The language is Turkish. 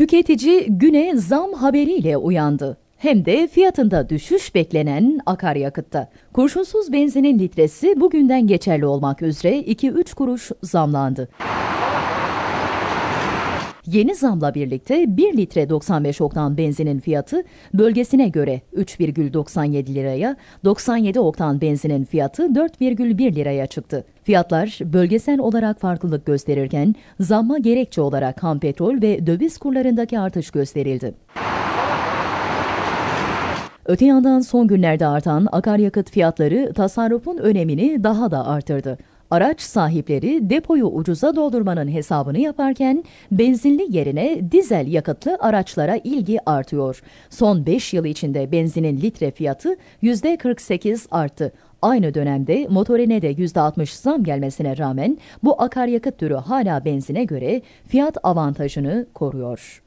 Tüketici güne zam haberiyle uyandı. Hem de fiyatında düşüş beklenen akaryakıtta. Kurşunsuz benzinin litresi bugünden geçerli olmak üzere 2-3 kuruş zamlandı. Yeni zamla birlikte 1 litre 95 oktan benzinin fiyatı bölgesine göre 3,97 liraya, 97 oktan benzinin fiyatı 4,1 liraya çıktı. Fiyatlar bölgesel olarak farklılık gösterirken zamma gerekçe olarak ham petrol ve döviz kurlarındaki artış gösterildi. Öte yandan son günlerde artan akaryakıt fiyatları tasarrufun önemini daha da artırdı. Araç sahipleri depoyu ucuza doldurmanın hesabını yaparken benzinli yerine dizel yakıtlı araçlara ilgi artıyor. Son 5 yıl içinde benzinin litre fiyatı %48 arttı. Aynı dönemde motorine de %60 zam gelmesine rağmen bu akaryakıt türü hala benzine göre fiyat avantajını koruyor.